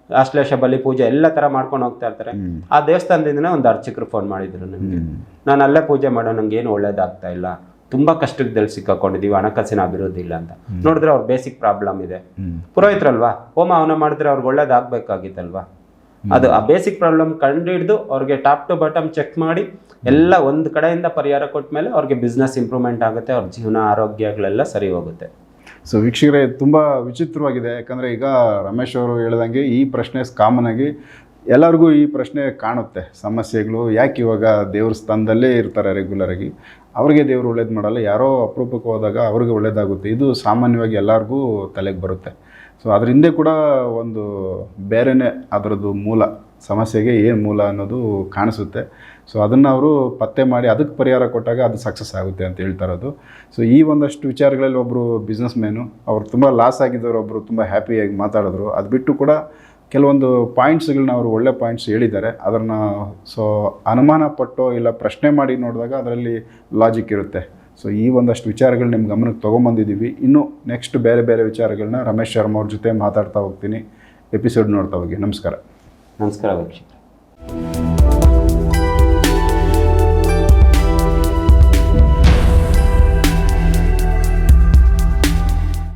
ಆಶ್ಲೇಷ ಬಲಿ ಪೂಜೆ ಎಲ್ಲ ತರ ಮಾಡ್ಕೊಂಡು ಹೋಗ್ತಾ ಇರ್ತಾರೆ. ಆ ದೇವಸ್ಥಾನದಿಂದನೇ ಒಂದು ಅರ್ಚಕರು ಫೋನ್ ಮಾಡಿದ್ರು ನನಗೆ ನಾನು ಅಲ್ಲೇ ಪೂಜೆ ಮಾಡೋ ನಂಗೆ ಏನು ಒಳ್ಳೇದಾಗ್ತಾ ಇಲ್ಲ. ತುಂಬಾ ಕಷ್ಟದಲ್ಲಿ ಸಿಕ್ಕಾಕೊಂಡಿದೀವಿ ಹಣಕಾಸಿನ ಅಭಿವೃದ್ಧಿ ಇಲ್ಲ ಅಂತ. ನೋಡಿದ್ರೆ ಅವ್ರ ಬೇಸಿಕ್ ಪ್ರಾಬ್ಲಮ್ ಇದೆ. ಪುರೋಹಿತರಲ್ವಾ? ಹೋಮ ಅವನ ಮಾಡಿದ್ರೆ ಅವ್ರಿಗೆ ಒಳ್ಳೇದಾಗಬೇಕಾಗಿತ್ತಲ್ವಾ? ಅದು ಆ ಬೇಸಿಕ್ ಪ್ರಾಬ್ಲಮ್ ಕಂಡು ಹಿಡಿದು ಅವ್ರಿಗೆ ಟಾಪ್ ಟು ಬಾಟಮ್ ಚೆಕ್ ಮಾಡಿ ಎಲ್ಲ ಒಂದು ಕಡೆಯಿಂದ ಪರಿಹಾರ ಕೊಟ್ಟ ಮೇಲೆ ಅವ್ರಿಗೆ ಬಿಸ್ನೆಸ್ ಇಂಪ್ರೂವ್ಮೆಂಟ್ ಆಗುತ್ತೆ ಅವ್ರ ಜೀವನ ಆರೋಗ್ಯಗಳೆಲ್ಲ ಸರಿ ಹೋಗುತ್ತೆ. ಸೊ ವೀಕ್ಷಕರೇ, ತುಂಬ ವಿಚಿತ್ರವಾಗಿದೆ. ಯಾಕಂದರೆ ಈಗ ರಮೇಶ್ ಅವರು ಹೇಳ್ದಂಗೆ ಈ ಪ್ರಶ್ನೆ ಕಾಮನ್ ಆಗಿ ಎಲ್ಲರಿಗೂ ಈ ಪ್ರಶ್ನೆ ಕಾಣುತ್ತೆ. ಸಮಸ್ಯೆಗಳು, ಯಾಕೆ ಇವಾಗ ದೇವ್ರ ಸ್ಥಾನದಲ್ಲೇ ಇರ್ತಾರೆ ರೆಗ್ಯುಲರಾಗಿ ಅವ್ರಿಗೆ ದೇವರು ಒಳ್ಳೇದು ಮಾಡಲ್ಲ, ಯಾರೋ ಅಪರೂಪಕ್ಕೆ ಹೋದಾಗ ಅವ್ರಿಗೆ ಒಳ್ಳೇದಾಗುತ್ತೆ. ಇದು ಸಾಮಾನ್ಯವಾಗಿ ಎಲ್ಲರಿಗೂ ತಲೆಗೆ ಬರುತ್ತೆ. ಸೊ ಅದ್ರ ಹಿಂದೆ ಕೂಡ ಒಂದು ಬೇರೆಯೇ ಅದರದ್ದು ಮೂಲ, ಸಮಸ್ಯೆಗೆ ಏನು ಮೂಲ ಅನ್ನೋದು ಕಾಣಿಸುತ್ತೆ. ಸೊ ಅದನ್ನು ಅವರು ಪತ್ತೆ ಮಾಡಿ ಅದಕ್ಕೆ ಪರಿಹಾರ ಕೊಟ್ಟಾಗ ಅದು ಸಕ್ಸಸ್ ಆಗುತ್ತೆ ಅಂತ ಹೇಳ್ತಾ ಇರೋದು. ಸೊ ಈ ಒಂದಷ್ಟು ವಿಚಾರಗಳಲ್ಲಿ ಒಬ್ಬರು ಬಿಸ್ನೆಸ್ ಮ್ಯಾನು ಅವರು ತುಂಬ ಲಾಸ್ ಆಗಿದ್ದವರು ಒಬ್ಬರು ತುಂಬ ಹ್ಯಾಪಿಯಾಗಿ ಮಾತಾಡಿದ್ರು. ಅದು ಬಿಟ್ಟು ಕೂಡ ಕೆಲವೊಂದು ಪಾಯಿಂಟ್ಸ್ಗಳನ್ನ ಅವರು ಒಳ್ಳೆ ಪಾಯಿಂಟ್ಸ್ ಹೇಳಿದ್ದಾರೆ. ಅದನ್ನು ಸೊ ಅನುಮಾನ ಪಟ್ಟು ಇಲ್ಲ ಪ್ರಶ್ನೆ ಮಾಡಿ ನೋಡಿದಾಗ ಅದರಲ್ಲಿ ಲಾಜಿಕ್ ಇರುತ್ತೆ. ಸೊ ಈ ಒಂದಷ್ಟು ವಿಚಾರಗಳು ನಿಮ್ಮ ಗಮನಕ್ಕೆ ತೊಗೊಂಬಂದಿದ್ದೀವಿ ಇನ್ನು ನೆಕ್ಸ್ಟ್ ಬೇರೆ ಬೇರೆ ವಿಚಾರಗಳನ್ನ ರಮೇಶ್ ಶರ್ಮಾ ಅವ್ರ ಜೊತೆ ಮಾತಾಡ್ತಾ ಹೋಗ್ತೀನಿ. ಎಪಿಸೋಡ್ ನೋಡ್ತಾ ಹೋಗಿ. ನಮಸ್ಕಾರ. ನಮಸ್ಕಾರ ವೀಕ್ಷಕರೇ.